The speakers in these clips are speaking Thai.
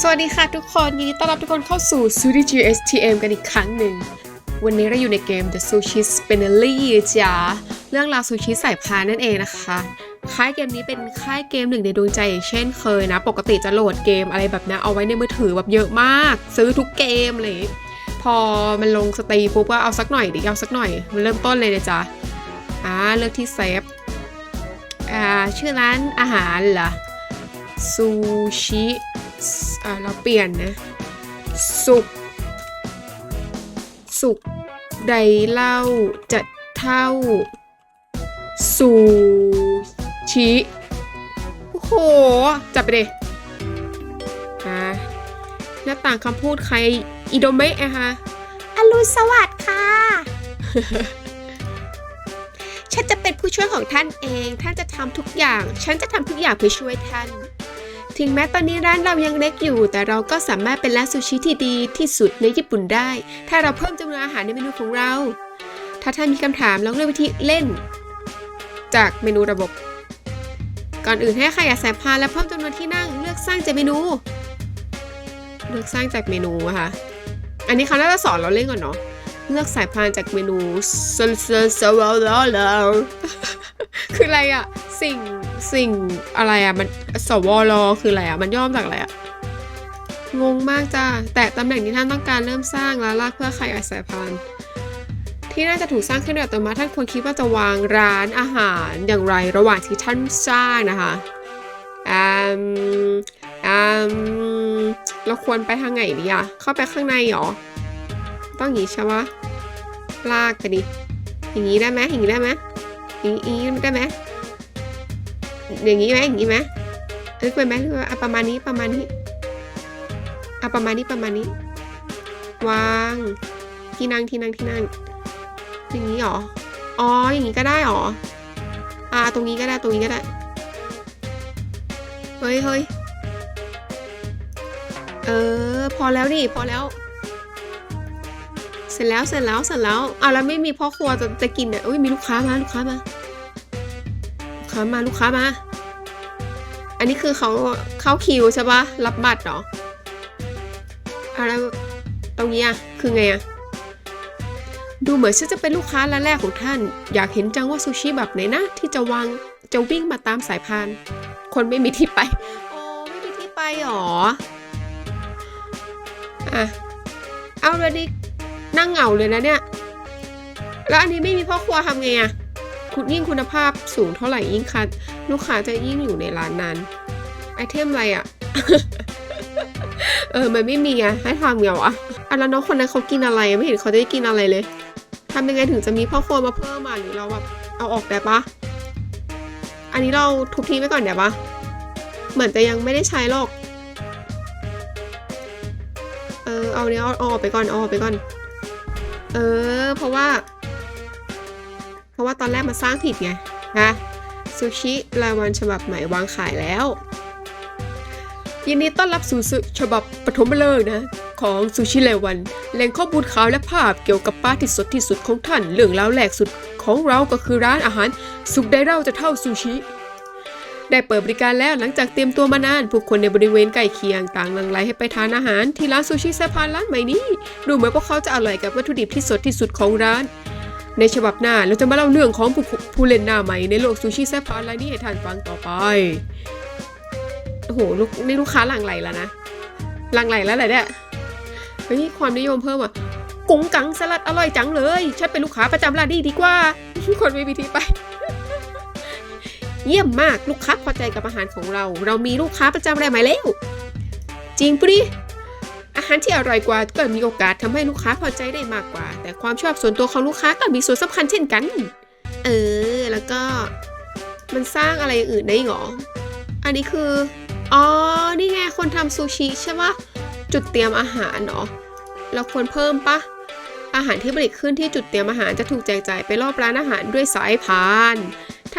สวัสดีค่ะทุกคนยินดีต้อนรับทุกคนเข้าสู่ s u d i GSTM กันอีกครั้งหนึ่ง วันนี้เราอยู่ในเกม The Sushi Spinelli จ้าเรื่องราวซูชิสายพานนั่นเองนะคะ ค่ายเกมนี้เป็นค่ายเกมหนึ่งในดวงใจอย่างเช่นเคยนะ ปกติจะโหลดเกมอะไรแบบนี้เอาไว้ในมือถือแบบเยอะมาก ซื้อทุกเกมเลย พอมันลงสตรีปุ๊บก็เอาสักหน่อยดิเอาสักหน่อย มันเริ่มต้นเลยนะจ๊ะอ่าเลือกที่เซฟ อ่าชื่อร้านอาหารเหรอซูชิอ่าเราเปลี่ยนนะ สุก สุกใดเล่าจะเท่าสูชิ โอ้โห จับไปเลยอ่าหน้าต่างคำพูดใครอิโดเมะอะคะอรุณสวัสดิ์ค่ะ ผู้ช่วยของท่านเอง ท่านจะทำทุกอย่าง ฉันจะทำทุกอย่างเพื่อช่วยท่าน ถึงแม้ตอนนี้ร้านเรายังเล็กอยู่ แต่เราก็สามารถเป็นร้านซูชิที่ดีที่สุดในญี่ปุ่นได้ ถ้าเราเพิ่มจำนวนอาหารในเมนูของเรา ถ้าท่านมีคำถามลองเลือกวิธีเล่น จากเมนูระบบ ก่อนอื่นให้ขยายสายพานและเพิ่มจำนวนที่นั่ง เลือกสร้างจากเมนู เลือกสร้างจากเมนูค่ะ อันนี้เขาน่าจะสอนเราเล่นก่อนเนาะ เลือกสายพานจากเมนูซลซลซลลคืออะไรอะสิ่งสิ่งอะไรอะมันสวรคืออะไรอะมันย่อมาจากอะไรอะงงมากจ้าแต่ตำแหน่งที่ท่านต้องการเริ่มสร้างและลากเพื่อขยายสายพานที่น่าจะถูกสร้างขึ้นโดยอัตโนมัติท่านควรคิดว่าจะวางร้านอาหารอย่างไรระหว่างที่ท่านสร้างนะคะอืมอืมเราควรไปทางไหนดีอะเข้าไปข้างในเหรอ ต้องอย่างนี้ใช่ปะลากไปดิอย่างนี้ได้ไหมอย่างนี้ได้ไหมอย่างนี้ได้ไหมอย่างนี้ไหมอย่างนี้ไหมเอ้ยไปไหมหรือว่าประมาณนี้ประมาณนี้อะประมาณนี้ประมาณนี้ วางที่นั่งที่นั่งที่นั่ง อย่างนี้หรออ๋ออย่างนี้ก็ได้หรออ่าตรงนี้ก็ได้ตรงนี้ก็ได้เฮ้ยเฮ้ยเออ พอแล้วดิพอแล้ว เสร็จแล้วเสร็จแล้วเสร็จแล้วอ่าแล้วไม่มีพ่อครัวจะจะกินเนี่ยอุ้ยมีลูกค้ามาลูกค้ามาลูกค้ามาลูกค้ามา อันนี้คือเขาเข้าคิวใช่ปะรับบัตรเหรออะแล้วตรงนี้อะคือไงอะดูเหมือนฉันจะเป็นลูกค้าร้านแรกของท่าน อยากเห็นจังว่าซูชิแบบไหนนะ ที่จะวางจะวิ่งมาตามสายพาน คนไม่มีที่ไปโอ้ไม่มีที่ไปหรออะเอาเลยดิ นั่งเหงาเลยนะเนี่ย แล้วอันนี้ไม่มีพ่อครัวทำไงอะคุณยิ่งคุณภาพสูงเท่าไหร่ยิ่งคัดลูกค้าจะยิ่งอยู่ในร้านนั้น ไอเทมอะไรอะเออ มันไม่มีอะให้ทำไงวะอะแล้วน้องคนนั้นเขากินอะไรไม่เห็นเขาได้กินอะไรเลยทำยังไงถึงจะมีพ่อครัวมาเพิ่มมาหรือเราแบบเอาออกได้ปะอันนี้เราทุบทิ้งไว้ก่อนได้ปะเหมือนจะยังไม่ได้ใช้หรอก เออ เอาเนี้ยเอาเอาออกไปก่อนเอาออกไปก่อน เออ เพราะว่า เพราะว่าตอนแรกมาสร้างผิดไงนะซูชิรายวันฉบับใหม่วางขายแล้ว ยินดีต้อนรับสู่ฉบับปฐมฤกษ์นะ ของซูชิเลวัน แหล่งข้อมูลข่าวและภาพเกี่ยวกับป้าที่สดที่สุดของท่าน เรื่องราวแหลกสุดของเราก็คือร้านอาหารสุกไดเล่าจะเท่าซูชิ ได้เปิดบริการแล้วหลังจากเตรียมตัวมานาน ผู้คนในบริเวณใกล้เคียงต่างหลั่งไหลให้ไปทานอาหาร ที่ร้านซูชิสะพานร้านใหม่นี้ ดูเหมือนพวกเขาจะอร่อยกับวัตถุดิบที่สดที่สุดของร้าน ในฉบับหน้าเราจะมาเล่าเรื่องของผู้ผู้เล่นหน้าใหม่ในโลกซูชิสะพานร้ายนี้ให้ท่านฟังต่อไปโอ้โหลูกนี่ลูกค้าหลั่งไหลแล้วนะหลั่งไหลแล้วแหละเนี่ยเฮ้ยความนิยมเพิ่มอะกุ้งกังสลัดอร่อยจังเลยฉันเป็นลูกค้าประจำร้านนี้ดีกว่าคนไม่มีที่ไป เยี่ยมมากลูกค้าพอใจกับอาหารของเรา เรามีลูกค้าประจำรายใหม่แล้ว จริงปะดิอาหารที่อร่อยกว่าก็มีโอกาสทำให้ลูกค้าพอใจได้มากกว่า แต่ความชอบส่วนตัวของลูกค้าก็มีส่วนสำคัญเช่นกัน เออ แล้วก็มันสร้างอะไรอื่นได้หรอ อันนี้คือ อ๋อ นี่ไงคนทำซูชิใช่ปะจุดเตรียมอาหารเนาะเราควรเพิ่มปะอาหารที่ผลิตขึ้นที่จุดเตรียมอาหารจะถูกแจกจ่ายไปรอบร้านอาหารด้วยสายพาน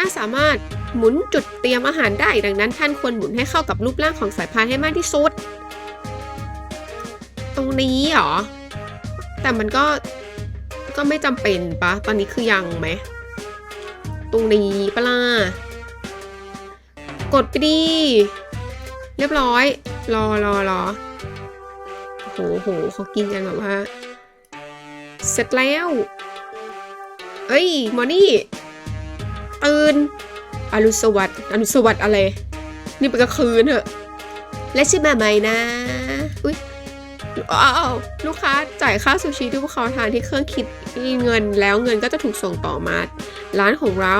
ถ้าสามารถหมุนจุดเตรียมอาหารได้ ดังนั้นท่านควรหมุนให้เข้ากับรูปร่างของสายพานให้มากที่สุด ตรงนี้เหรอ แต่มันก็ก็ไม่จำเป็นปะ ตอนนี้คือยังไหม ตรงนี้ปะล่ะ กดไปดี เรียบร้อย รอรอรอโหโหเขากินกันแบบว่า เสร็จแล้ว เอ้ยมอนี่ ตื่น อรุณสวัสดิ์ อรุณสวัสดิ์อะไร นี่เป็นกลางคืนเถอะ และชื่อมาใหม่นะ อุ้ยอ้าวลูกค้าจ่ายค่าซูชิที่พวกเขาทานที่เครื่องคิดเงินแล้วเงินก็จะถูกส่งต่อมา ร้านของเรา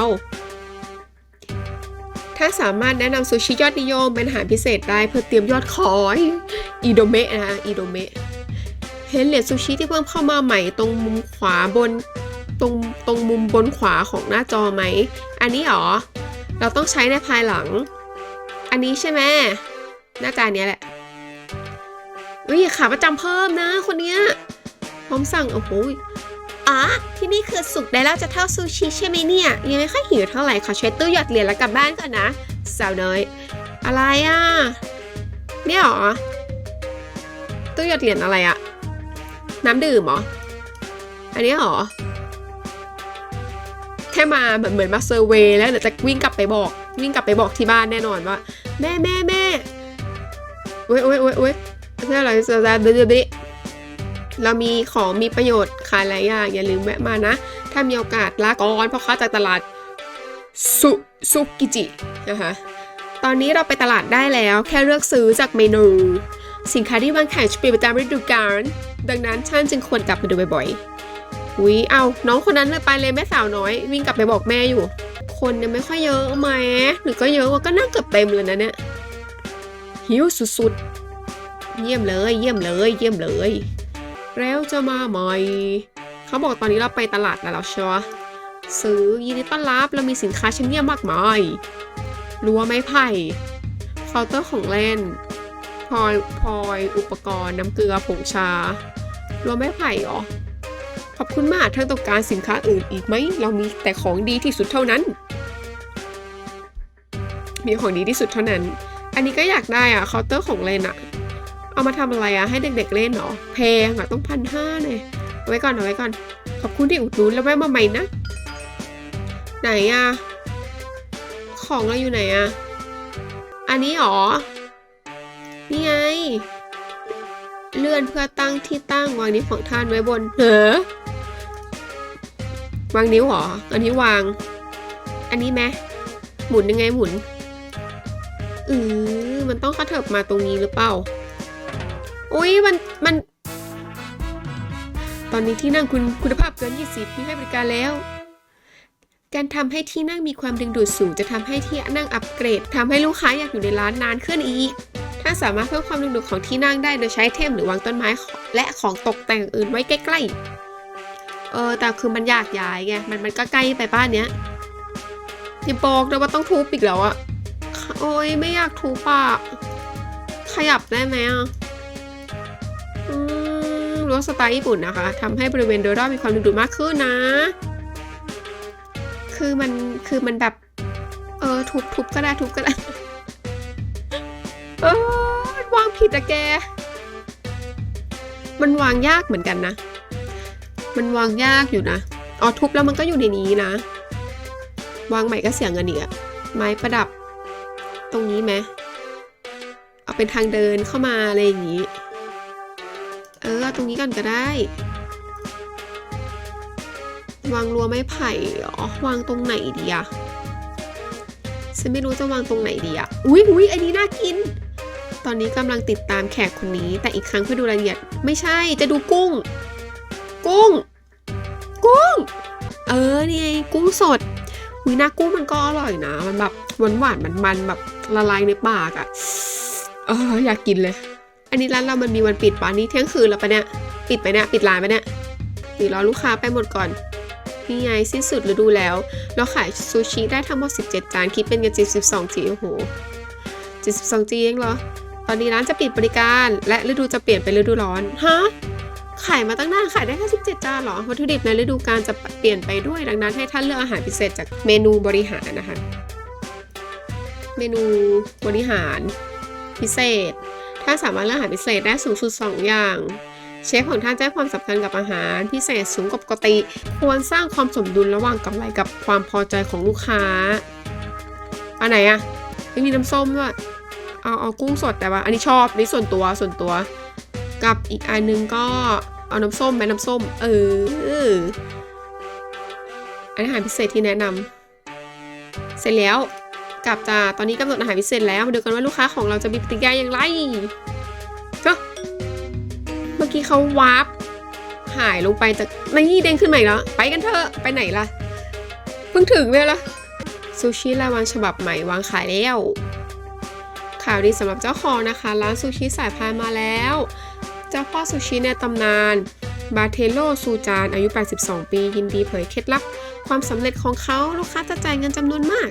ถ้าสามารถแนะนำซูชิยอดนิยมเป็นอาหารพิเศษได้เพื่อเตรียมยอดขอยอีโดเมะนะคะอีโดเมะเห็นเหรียญซูชิที่เพิ่มเข้ามาใหม่ตรงมุมขวาบน ตรงตรงมุมบนขวาของหน้าจอไหม อันนี้หรอ เราต้องใช้ในภายหลัง อันนี้ใช่ไหมหน้าจานี้แหละเฮ้ยขาประจำเพิ่มนะ คนเนี้ยพร้อมสั่งโอ้โหอ๋อที่นี่คือสุกได้แล้วจะเท่าซูชิใช่ไหมเนี่ย ยังไม่ค่อยหิวเท่าไหร่ขอใช้ตู้หยอดเหรียญแล้วกลับบ้านก่อนนะสาวน้อย อะไรอะเนี่ยหรอตู้หยอดเหรียญอะไรอะน้ำดื่มหรอ อันนี้หรอ ค่มาเหมือนเหมือนมาเซอร์เวย์แล้วเดี๋ยวจะวิ่งกลับไปบอก วิ่งกลับไปบอกที่บ้านแน่นอนว่า แม่แม่แม่เว้ยเว้ยเว้ยเว้ยเพื่อะไรจะจะเดือดเรามีของมีประโยชน์ขายหลายอย่างอย่าลืมแวะมานะ ถ้ามีโอกาสลาก่อนเพราะค้าจากตลาดสุซุกิจินะคะตอนนี้เราไปตลาดได้แล้วแค่เลือกซื้อจากเมนู สินค้าที่วางขายจะเปลี่ยนไปตามฤดูกาลดังนั้นท่านจึงควรกลับมาดูบ่อยๆ อุ๊ยเอาน้องคนนั้นเลยไปเลยแม่สาวน้อย วิ่งกลับไปบอกแม่อยู่ คนยังไม่ค่อยเยอะไหมหรือก็เยอะว่าก็น่าเกือบเต็มเลยนะเนี่ยหิวสุดๆ เยี่ยมเลย เยี่ยมเลย เยี่ยมเลย แล้วจะมาใหม่เขาบอกตอนนี้เราไปตลาดแล้วใช่ไหมซื้อยินดีต้อนรับเรามีสินค้าชิ้นเยี่ยมมากมายรั้วไม้ไผ่เคาน์เตอร์ของเล่นพลอยพลอยอุปกรณ์น้ำเกลือผงชารั้วไม้ไผ่หรอ ขอบคุณมากท่านต้องการสินค้าอื่นอีกไหม เรามีแต่ของดีที่สุดเท่านั้น มีของดีที่สุดเท่านั้น อันนี้ก็อยากได้อะเคาน์เตอร์ของเล่นอะเอามาทำอะไรอะให้เด็กๆเล่นเหรอแพงอะต้องพันห้าเลยเอาไว้ก่อนเอาไว้ก่อน ขอบคุณที่อุดหนุนแล้วแวะมาใหม่นะ ไหนอะของเราอยู่ไหนอะอันนี้หรอ นี่ไง เลื่อนเพื่อตั้งที่ตั้งวางนิ้วของท่านไว้บนเหรอ วางนิ้วเหรอ อันนี้วาง อันนี้ไหมหมุนยังไงหมุนอือมันต้องกระเถิบมาตรงนี้หรือเปล่า อุ้ยมันมัน ตอนนี้ที่นั่งคุณคุณภาพเกิน 20มีให้บริการแล้ว การทำให้ที่นั่งมีความดึงดูดสูง จะทำให้ที่นั่งอัปเกรดทำให้ลูกค้าอยากอยู่ในร้านนานขึ้นอีกถ้าสามารถเพิ่มความดึงดูดของที่นั่งได้โดยใช้เทมหรือวางต้นไม้และของตกแต่งอื่นไว้ใกล้ๆ เออ แต่คือมันอยากย้ายไง มันมันก็ใกล้ไปบ้านเนี้ยอย่าบอกนะว่าต้องทุบอีกแล้วอะโอ้ยไม่อยากทุบอะขยับได้ไหมอะอืมรั้วสไตล์ญี่ปุ่นนะคะทำให้บริเวณโดยรอบมีความดึงดูดมากขึ้นนะ คือมันคือมันแบบ เออทุบทุบก็ได้ทุบก็ได้เออวางผิดอะแก มันวางยากเหมือนกันนะ มันวางยากอยู่นะอ๋อทุบแล้วมันก็อยู่ในนี้นะ วางใหม่ก็เสียเงินอีกอะไม้ประดับ ตรงนี้ไหมเอาเป็นทางเดินเข้ามาอะไรอย่างนี้ เออตรงนี้ก่อนก็ได้ วางรั้วไม้ไผ่เหรอวางตรงไหนดีอะฉันไม่รู้จะวางตรงไหนดีอะอุ้ยอุ้ยอันนี้น่ากิน ตอนนี้กำลังติดตามแขกคนนี้ แต่อีกครั้งเพื่อดูรายละเอียด ไม่ใช่จะดูกุ้ง กุ้ง เออนี่ไงกุ้งสดวินากุ้งมันก็อร่อยนะ มันแบบหวานหวานมันมันๆแบบละลายในปากอะ่ะเอออยากกินเลย อันนี้ร้านเรามันมีวันปิดป่ะนี่เที่ยงคืนแล้วปะเนี่ยปิดไปเนี่ยปิดร้านไปเนี่ยหรือรอลูกค้าไปหมดก่อนนี่ไงสิ้นสุดฤดูแล้ว เราขายซูชิได้ทั้งหมด 17 จานคิดเป็นเงิน72จีโอ้โห72จีเองเหรอ ตอนนี้ร้านจะปิดบริการ และฤดูจะเปลี่ยนเป็นฤดูร้อน ฮะ ขายมาตั้งนานขายได้แค่17 จานเหรอ วัตถุดิบในฤดูกาลจะเปลี่ยนไปด้วย ดังนั้นให้ท่านเลือกอาหารพิเศษจากเมนูบริหารนะคะ เมนูบริหารพิเศษถ้านสามารถเลือกอาหารพิเศษได้สูงสุด 2 อย่าง เชฟของท่านจะให้ความสำคัญกับอาหารพิเศษสูงกว่าปกติ ควรสร้างความสมดุลระหว่างกำไรกับความพอใจของลูกค้า อันไหนอะไปไม่มีน้ำส้มด้วย เอาเอากุ้งสดแต่ว่า อันนี้ชอบอันนี้ส่วนตัวส่วนตัว กับอีกอันนึงก็เอาน้ำส้มไหมน้ำส้ม เอออันอาหารพิเศษที่แนะนำเสร็จแล้วกลับจ้าตอนนี้กำหนดอาหารพิเศษแล้วมาดูกันว่าลูกค้าของเราจะมีปฏิกิริยาอย่างไรก็เมื่อกี้เขาวาร์ปหายลงไปจากนี่เด้งขึ้นใหม่แล้วไปกันเถอะไปไหนล่ะเพิ่งถึงเลยล่ะซูชิรายวันฉบับใหม่วางขายแล้วข่าวดีสำหรับเจ้าของนะคะ ร้านซูชิสายพานมาแล้ว เจ้าพ่อซูชิในตำนาน บาเทโลซูจานอายุ 82 ปี ยินดีเผยเคล็ดลับ ความสำเร็จของเขาลูกค้าจะจ่ายเงินจำนวนมาก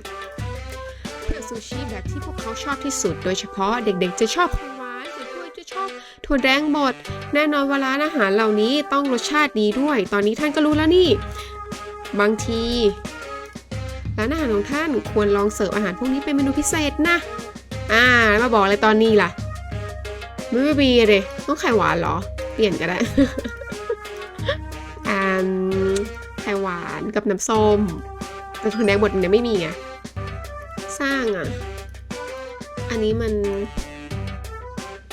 เพื่อซูชิแบบที่พวกเขาชอบที่สุด โดยเฉพาะเด็กๆ จะชอบของหวานส่วนผู้จะชอบถั่วแดงบดแน่นอนว่าร้านอาหารเหล่านี้ต้องรสชาติดีด้วย ตอนนี้ท่านก็รู้แล้วนี่ บางทีร้านอาหารของท่านควรลองเสิร์ฟอาหารพวกนี้เป็นเมนูพิเศษนะ อ่า มาบอกอะไรตอนนี้ล่ะ ไม่ไม่มีเลยต้องไข่หวานเหรอ เปลี่ยนก็ได้อ่าไข่หวานกับน้ำส้ม แต่ถั่วแดงบดเนี่ยไม่มีไงสร้างอะ อันนี้มัน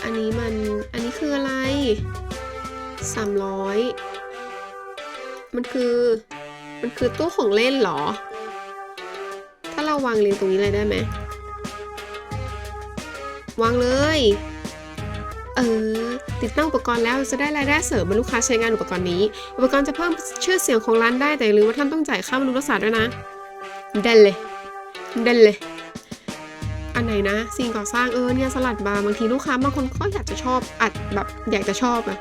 อันนี้มัน อันนี้คืออะไรสามร้อยมันคือ มันคือตู้ของเล่นเหรอ ถ้าเราวางเรียงตรงนี้เลยได้ไหมวางเลย เออ ติดตั้งอุปกรณ์แล้วจะได้รายได้เสริมเมื่อลูกค้าใช้งานอุปกรณ์นี้ อุปกรณ์จะเพิ่มชื่อเสียงของร้านได้แต่อย่าลืมว่าท่านต้องจ่ายค่าบำรุงรักษาด้วยนะเด่นเลยเด่นเลยอันไหนนะสิ่งก่อสร้างเออเนี่ยสลัดบาร์บางทีลูกค้าบางคนก็อยากจะชอบอัดแบบอยากจะชอบอะ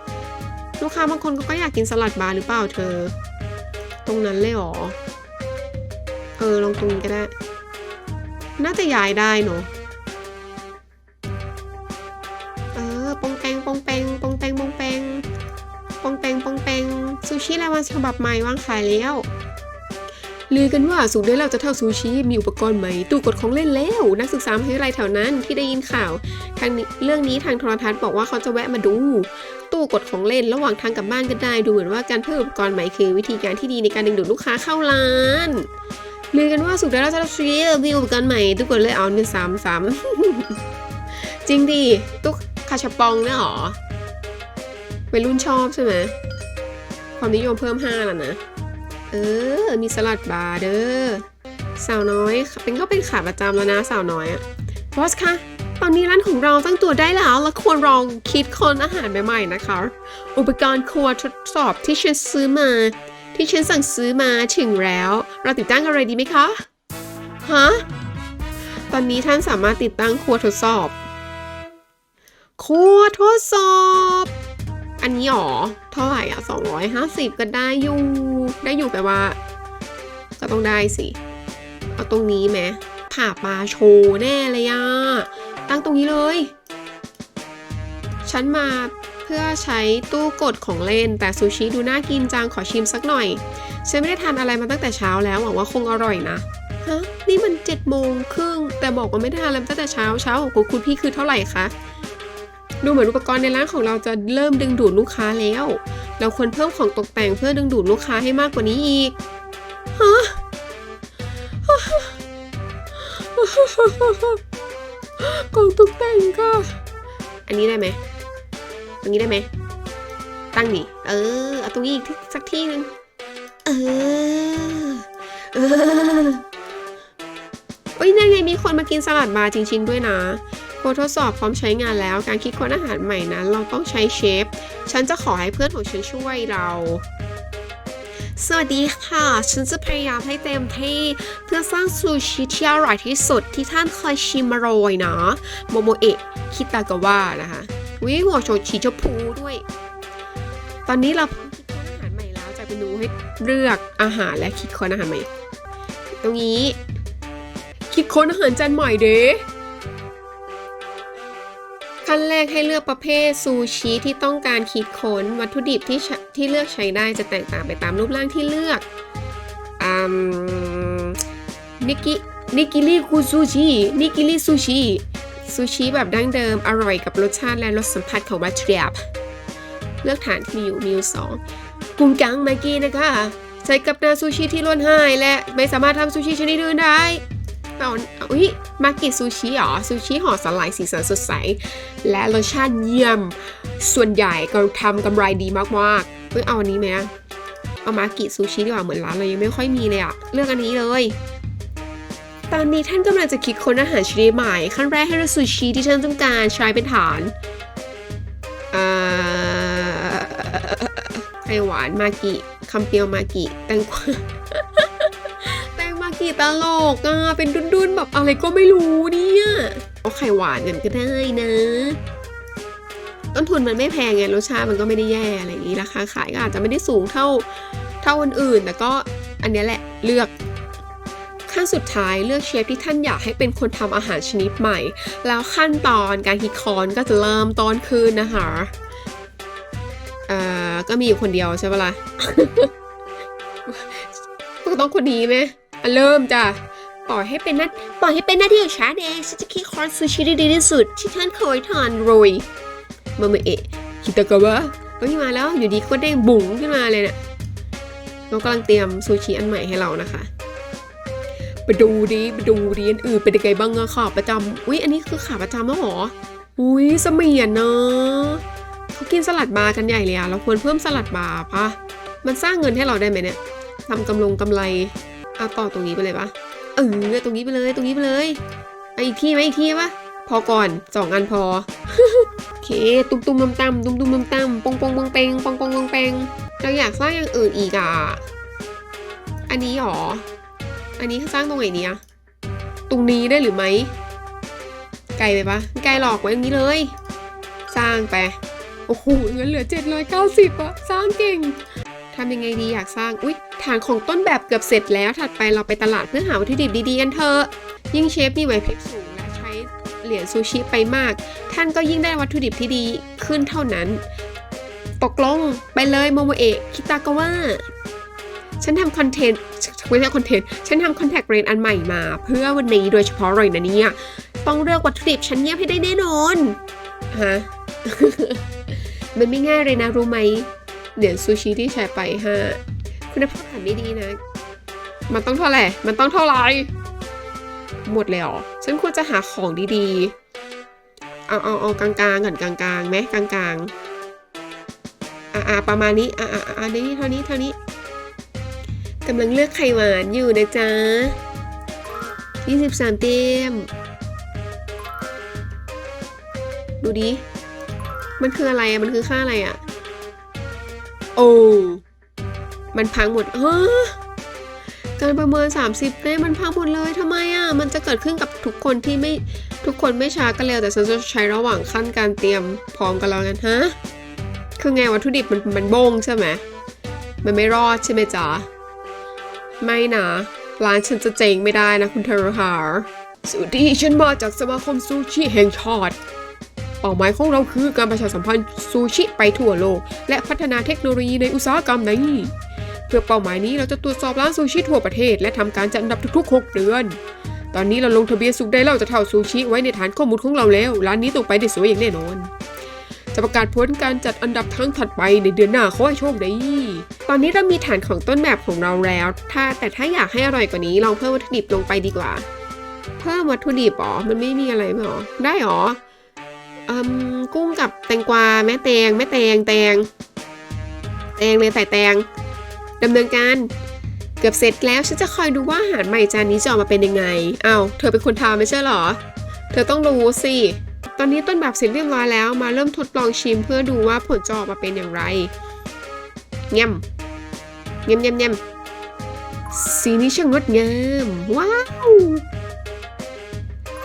ลูกค้าบางคนก็อยากกินสลัดบาร์หรือเปล่าเธอ ตรงนั้นเลยหรอเออลองตรงนี้ก็ได้ น่าจะย้ายได้เนอะ ซูชิรายวันฉบับใหม่วางขายแล้วลือกันว่าสูตรได้เราจะเท่าซูชิ มีอุปกรณ์ใหม่ ตู้กดของเล่นแล้ว นักศึกษามหาวิทยาลัยแถวนั้นที่ได้ยินข่าว ทางเรื่องนี้ทางโทรทัศน์บอกว่าเขาจะแวะมาดู ตู้กดของเล่นระหว่างทางกลับบ้านก็ได้ ดูเหมือนว่าการเพิ่มอุปกรณ์ใหม่คือ วิธีการที่ดีในการดึงดูดลูกค้าเข้าร้านลือกันว่าสุดแล้วเราจะซีมีอุปกรณ์ใหม่ตู้กดเลยเอาหนึ่งสามสามจริงดิตู้คาชาปองเนี่ยหรอวัยรุ่นชอบใช่ไหม ความนิยมเพิ่มห้าแล้วนะ เออ มีสลัดบาร์เด้อ สาวน้อย เป็นก็เป็นขาประจำแล้วนะสาวน้อยอะบอสคะตอนนี้ร้านของเราตั้งตัวได้แล้วและควรลองคิดค้นอาหารใหม่ๆนะคะ อุปกรณ์ครัวทดสอบที่ฉันซื้อมา ที่ฉันสั่งซื้อมาถึงแล้ว เราติดตั้งอะไรดีไหมคะ ฮะ ตอนนี้ท่านสามารถติดตั้งครัวทดสอบ ครัวทดสอบ อันนี้หรอ เท่าไหร่อะ 250 ก็ได้อยู่ ได้อยู่แปลว่า ก็ต้องได้สิ เอาตรงนี้ไหมผ่าปลาโชว์แน่เลยอะ ตั้งตรงนี้เลย ฉันมาเพื่อใช้ตู้กดของเล่น แต่ซูชิดูน่ากินจังขอชิมสักหน่อย ฉันไม่ได้ทานอะไรมาตั้งแต่เช้าแล้วหวังว่าคงอร่อยนะ ฮะ นี่มันเจ็ดโมงครึ่งแต่บอกว่าไม่ได้ทานอะไรมาตั้งแต่เช้าเช้าของคุณพี่คือเท่าไหร่คะ ดูเหมือนอุปกรณ์ในร้านของเราจะเริ่มดึงดูดลูกค้าแล้ว เราควรเพิ่มของตกแต่งเพื่อดึงดูดลูกค้าให้มากกว่านี้อีกฮะของตกแต่งค่ะ อันนี้ได้ไหม ตรงนี้ได้ไหม ตั้งดิ เออ เอาตรงนี้อีกสักที่หนึ่งเออ เออโอ้ยนั่นไงมีคนมากินสลัดบาร์จริงๆด้วยนะ โค้ดทดสอบพร้อมใช้งานแล้ว การคิดค้นอาหารใหม่นั้น เราต้องใช้เชฟ ฉันจะขอให้เพื่อนของฉันช่วยเรา สวัสดีค่ะ ฉันจะพยายามให้เต็มที่เพื่อสร้างซูชิที่อร่อยที่สุดที่ท่านเคยชิมมาโรยนะ โมโมเอะ คิตากาวะนะคะวิหัวโชชีชพูด้วย ตอนนี้เราพร้อมคิดค้นอาหารใหม่แล้ว จะไปดูให้เลือกอาหารและคิดค้นอาหารใหม่ ตรงนี้ คิดค้นอาหารจานใหม่เด้ ขั้นแรกให้เลือกประเภทซูชิที่ต้องการคิดค้นวัตถุดิบที่ที่เลือกใช้ได้จะแตกต่างไปตามรูปร่างที่เลือกอนิกินิกิริคุซูชินิกิริซูชิซูชิแบบดั้งเดิมอร่อยกับรสชาติและรสสัมผัสของวัตถุดิบเลือกฐานที่มีอยู่มีอยู่สองกุ้งกังมากีนะคะ ใช้กับนาซูชิที่ล้วนหายและไม่สามารถทำซูชิชนิดอื่นได้ เอาอุ้ยมากิซูชิเหรอซูชิห่อสลายสีสันสดใส และรสชาติเยี่ยม ส่วนใหญ่ก็ทำกำไรดีมากๆเอ้ยเอาอันนี้ไหมเอามากิซูชิดีกว่าเหมือนร้านเรายังไม่ค่อยมีเลยอะเลือกอันนี้เลยตอนนี้ท่านกำลังจะคิดค้นอาหารชนิดใหม่ ขั้นแรกให้เลือกซูชิที่ท่านต้องการใช้เป็นฐานไขหวานมากิคำเปียวมากิแตงกวา แตงมากิตลกอะเป็นดุนๆแบบอะไรก็ไม่รู้เนี่ยเอาไข่หวานกันก็ได้นะ ต้นทุนมันไม่แพงไงรสชาติมันก็ไม่ได้แย่อะไรอย่างนี้ราคาขายก็อาจจะไม่ได้สูงเท่าเท่าคนอื่นแต่ก็อันนี้แหละเลือกขั้นสุดท้ายเลือกเชฟที่ท่านอยากให้เป็นคนทำอาหารชนิดใหม่ แล้วขั้นตอนการคิดค้นก็จะเริ่มต้นขึ้นนะคะเอ่อก็มีอยู่คนเดียวใช่ปะล่ะก็ต้องคนนี้ไหม เริ่มจ้ะปล่อยให้เป็นหน้าปล่อยให้เป็นหน้าที่ของฉันเองฉันจะคิดค้นซูชิได้ดีที่สุดที่ท่านเคยทานโรยมาเมเอะคิตากาวะเฮ้ยมาแล้วอยู่ดีก็เด้บุ๋งขึ้นมาเลยเนี่ยเรากำลังเตรียมซูชิอันใหม่ให้เรานะคะไปดูดิไปดูดิอันอื่นเป็นยังไงบ้างอะขาประจำอุ้ยอันนี้คือขาประจำแล้วเหรออุ้ยเสมียนเนอะเขากินสลัดบาร์กันใหญ่เลยอะเราควรเพิ่มสลัดบาร์ปะมันสร้างเงินให้เราได้ไหมเนี่ยทำกำลงกำไร เอาต่อตรงนี้ไปเลยปะเออตรงนี้ไปเลยตรงนี้ไปเลยเอาอีกที่ไหมอีกที่ปะพอก่อนสองอันพอโอเค ตุ้มตุ้มตำตำตุ้มตุ้มตำตำปองปองปองเปงปองปองปองเปงเราอยากสร้างอย่างอื่นอีกอะอันนี้หรออันนี้สร้างตรงไหนเนี่ยตรงนี้ได้หรือไม่ไกลไปปะไกลหลอกไว้ตรงนี้เลย สร้างไปโอ้โหเงินเหลือ 790อะสร้างเก่ง ทำยังไงดีอยากสร้าง อุ๊ยฐานของต้นแบบเกือบเสร็จแล้ว ถัดไปเราไปตลาดเพื่อหาวัตถุดิบดีๆกันเถอะ ยิ่งเชฟมีไหวพริบสูงและใช้เหรียญซูชิไปมาก ท่านก็ยิ่งได้วัตถุดิบที่ดีขึ้นเท่านั้น ตกลงไปเลยโมโมเอะคิตากาวะฉันทำคอนเทนต์ไม่ใช่คอนเทนต์ ฉันทำคอนแทคเลนอันใหม่มา เพื่อวันนี้โดยเฉพาะเลยนะเนี่ย ต้องเลือกวัตถุดิบชั้นเยี่ยมให้ได้แน่นอน ฮะ มันไม่ง่ายเลยนะรู้ไหม เหรียญซูชิที่ใช้ไปฮะคุณภาพอาหารไม่ดีนะ มันต้องเท่าไหร่ มันต้องเท่าไหร่ หมดเลยเหรอฉันควรจะหาของดีๆ เอาเอาเอากลางๆก่อนกลางๆไหมกลางๆ อ่าอาประมาณนี้ อ่าอ่าอ่านี้เท่านี้เท่านี้กำลังเลือกไข่หวานอยู่นะจ๊ะ 23 เต็ม ดูดิ มันคืออะไรอะ มันคือค่าอะไรอะ โอ้ มันพังหมดเฮะการประเมิน 30เต้มันพังหมดเลยทำไมอะมันจะเกิดขึ้นกับทุกคนที่ไม่ทุกคนไม่ช้ากันเร็วแต่ฉันจะใช้ระหว่างขั้นการเตรียมพร้อมกันแล้วกันฮะ คือไงวัตถุดิบมันมันบงใช่ไหม มันไม่รอดใช่ไหมจ๊ะ ไม่นะร้านฉันจะเจ๊งไม่ได้นะคุณเทอร์ฮาร์สวัสดีฉันมาจากสมาคมซูชิแห่งชาติ เป้าหมายของเราคือการประชาสัมพันธ์ซูชิไปทั่วโลก และพัฒนาเทคโนโลยีในอุตสาหกรรมนี้เพื่อเป้าหมายนี้เราจะตรวจสอบร้านซูชิทั่วประเทศ และทำการจัดอันดับทุกๆ 6 เดือน ตอนนี้เราลงทะเบียนสุกได้เล่าจะเท่าซูชิไว้ในฐานข้อมูลของเราแล้ว ร้านนี้ต้องไปได้สวยอย่างแน่นอนจะประกาศผลการจัดอันดับครั้งถัดไปในเดือนหน้าขอให้โชคดี ตอนนี้เรามีฐานของต้นแบบของเราแล้ว ถ้าแต่ถ้าอยากให้อร่อยกว่านี้ลองเพิ่มวัตถุดิบลงไปดีกว่า เพิ่มวัตถุดิบอ๋อมันไม่มีอะไรหรอ ได้หรอ อืมกุ้งกับแตงกวาแม่แตงแม่แตงแตง แตงเลยใส่แตงดำเนินการเกือบเสร็จแล้วฉันจะคอยดูว่าอาหารใหม่จานนี้จะออกมาเป็นยังไงอ้าวเธอเป็นคนทำไม่ใช่หรอ เธอต้องรู้สิ ตอนนี้ต้นแบบเสร็จเรียบร้อยแล้วมาเริ่มทดลองชิมเพื่อดูว่าผลจะออกมาเป็นอย่างไรเงี้ยมเงี้ยมเงียมเงียมสีนี้ช่างงดงามว้าว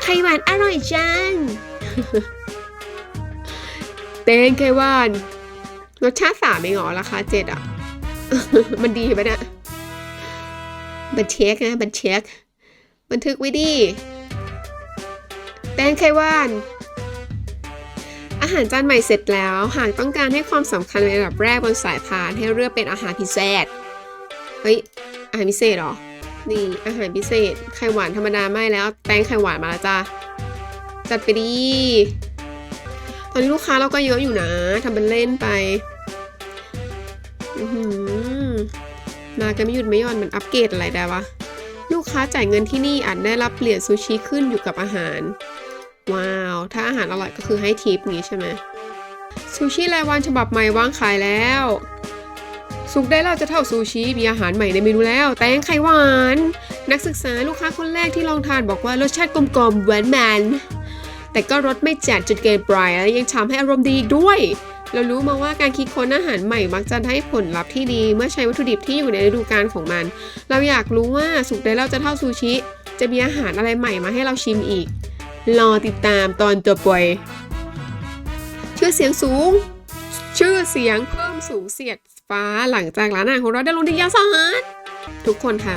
ไข่หวานอร่อยจัง เตงไข่หวานรสชาติสามเองเหรอราคาเจ็ดอะ มันดีปะเนี่ยบันเช็คนะบันเช็คบันทึกไว้ดิแตงไขหวาน อาหารจานใหม่เสร็จแล้ว หากต้องการให้ความสำคัญในระดับแรกบนสายพานให้เลือกเป็นอาหารพิเศษ เฮ้ย อาหารพิเศษหรอ นี่อาหารพิเศษ ไข่หวานธรรมดาไม่แล้วแตงไข่หวานมาแล้วจ้าจัดไปดี ตอนนี้ลูกค้าเราก็เยอะอยู่นะทำเป็นเล่นไปมากันไม่หยุดไม่ย่อนมันอัปเกรดอะไรได้วะ ลูกค้าจ่ายเงินที่นี่อาจได้รับเหรียญซูชิขึ้นอยู่กับอาหาร ว้าว ถ้าอาหารอร่อยก็คือให้ทิปนี้ใช่ไหมซูชิรายวันฉบับใหม่วางขายแล้วสุกได้เราจะเท่าซูชิมีอาหารใหม่ในเมนูแล้ว แตงไข่หวาน นักศึกษาลูกค้าคนแรกที่ลองทานบอกว่ารสชาติกลมๆหวานมัน แต่ก็รสไม่จัดจนเกินไปและยังทำให้อารมณ์ดีอีกด้วย เรารู้มาว่าการคิดค้นอาหารใหม่มักจะได้ผลลัพธ์ที่ดี เมื่อใช้วัตถุดิบที่อยู่ในฤดูกาลของมัน เราอยากรู้ว่าสุกได้เราจะเท่าซูชิ จะมีอาหารอะไรใหม่มาให้เราชิมอีก รอติดตามตอนต่อไปชื่อเสียงสูง ชื่อเสียงเพิ่มสูงเสียดฟ้าหลังจากร้านอาหารของเราได้ลงทะเบียนสารทุกคนคะ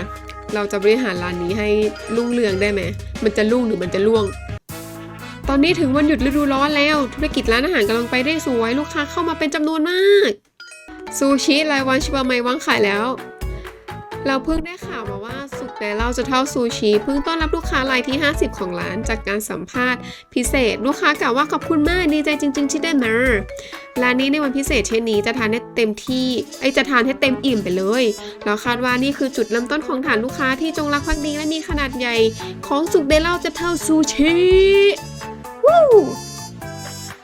เราจะบริหารร้านนี้ให้รุ่งเรืองได้ไหม มันจะรุ่งหรือมันจะล่วง อนนี้ถึงวันหยุดฤดูร้อนแล้ว ธุรกิจร้านอาหารกำลังไปได้สวย ลูกค้าเข้ามาเป็นจำนวนมาก ซูชิรายวันชิบะไมวางขายแล้ว เราเพิ่งได้ข่าวมาว่าสุกแต่เราจะเท่าซูชิ เพิ่งต้อนรับลูกค้ารายที่ 50 ของร้านจากการสัมภาษณ์พิเศษ ลูกค้ากล่าวว่าขอบคุณมากดีใจจริง ๆ ที่ได้มาร้านนี้ในวันพิเศษเช่นนี้จะทานให้เต็มที่ไอจะทานให้เต็มอิ่มไปเลย เราคาดว่านี่คือจุดเริ่มต้นของฐานลูกค้าที่จงรักภักดีและมีขนาดใหญ่ ของสุกเดเล่าจะเท่าซูชิ วู้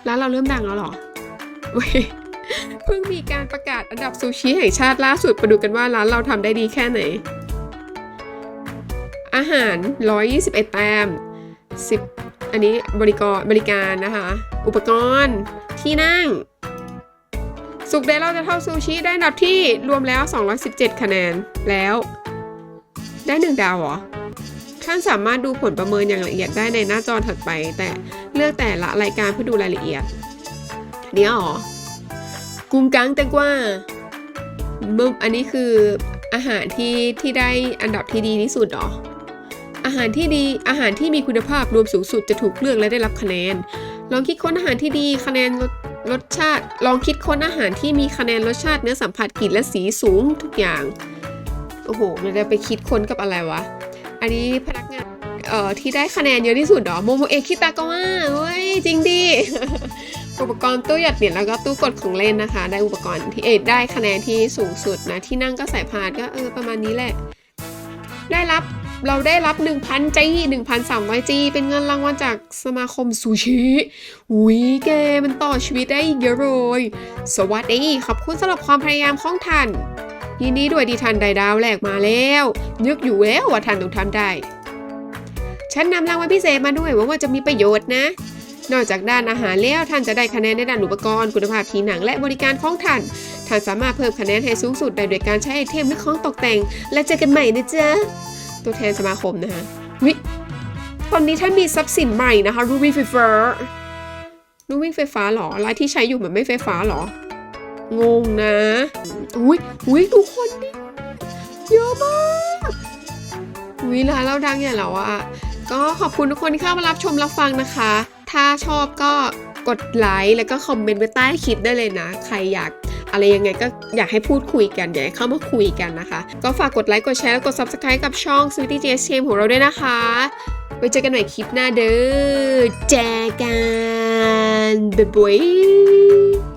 ร้านเราเริ่มดังแล้วหรอเว้ยเพิ่งมีการประกาศอันดับซูชิแห่งชาติล่าสุดไปดูกันว่าร้านเราทำได้ดีแค่ไหน อาหาร 121 แต้ม 10 อันนี้บริกรบริการนะคะ อุปกรณ์ที่นั่ง สุกเดเราจะเท่าซูชิได้อันดับที่รวมแล้ว 217 คะแนนแล้ว ได้1ดาวเหรอ ท่านสามารถดูผลประเมินอย่างละเอียดได้ในหน้าจอถัดไปแต่ เลือกแต่ละรายการเพื่อดูรายละเอียดอันนี้เหรอกุ้งกังแตงกวามึมอันนี้คืออาหารที่ที่ได้อันดับที่ดีที่สุดหรอ อาหารที่ดีอาหารที่มีคุณภาพรวมสูงสุดจะถูกเลือกและได้รับคะแนน ลองคิดค้นอาหารที่ดีคะแนนรสรสชาติ ลองคิดค้นอาหารที่มีคะแนนรสชาติเนื้อสัมผัสกลิ่นและสีสูงทุกอย่าง โอ้โห มันจะไปคิดค้นกับอะไรวะ อันนี้พนักงาน เอ่อที่ได้คะแนนเยอะที่สุดเหรอโมโมเอะคิตากาวะเฮ้ยจริงดิอุปกรณ์ตู้หยอดเหรียญแล้วก็ตู้กดของเล่นนะคะ ได้อุปกรณ์ที่เอได้คะแนนที่สูงสุดนะ ที่นั่งก็สายพานก็เออประมาณนี้แหละ ได้รับเราได้รับ 1,000จี1,300จีเป็นเงินรางวัลจากสมาคมซูชิอุ้ยแกมันต่อชีวิตได้อีกเยอะเลยสวัสดีขอบคุณสำหรับความพยายามของท่านยินดีด้วยที่ท่านได้ดาวแรกมาแล้ว นึกอยู่แล้วว่าท่านต้องทำได้ ฉันนำรางวัลพิเศษมาด้วยหวังว่าจะมีประโยชน์นะ นอกจากด้านอาหารแล้วท่านจะได้คะแนนในด้านอุปกรณ์คุณภาพทีหนังและบริการของท่าน ท่านสามารถเพิ่มคะแนนให้สูงสุดได้โดยการใช้ไอเทมและของตกแต่ง และเจอกันใหม่นะจ๊ะตัวแทนสมาคมนะคะวิตอนนี้ท่านมีทรัพย์สินใหม่นะคะรูวิ่งไฟฟ้ารูวิ่งไฟฟ้าเหรอรายที่ใช้อยู่เหมันไม่ไฟฟ้าเหรองงนะอุ้ยอุ้ยทุกคนดิเยอะมากอุ้ยร้าเราดังอย่างแล้วอะ ก็ขอบคุณทุกคนที่เข้ามารับชมรับฟังนะคะ ถ้าชอบก็กดไลค์แล้วก็คอมเมนต์ไว้ใต้คลิปได้เลยนะ ใครอยากอะไรยังไงก็อยากให้พูดคุยกันอยากให้เข้ามาคุยกันนะคะ ก็ฝากกดไลค์กดแชร์แล้วกด subscribe กับช่อง Sweetie JSM ของเราด้วยนะคะ ไว้เจอกันใหม่คลิปหน้าเด้อแจกันบ๊ายบาย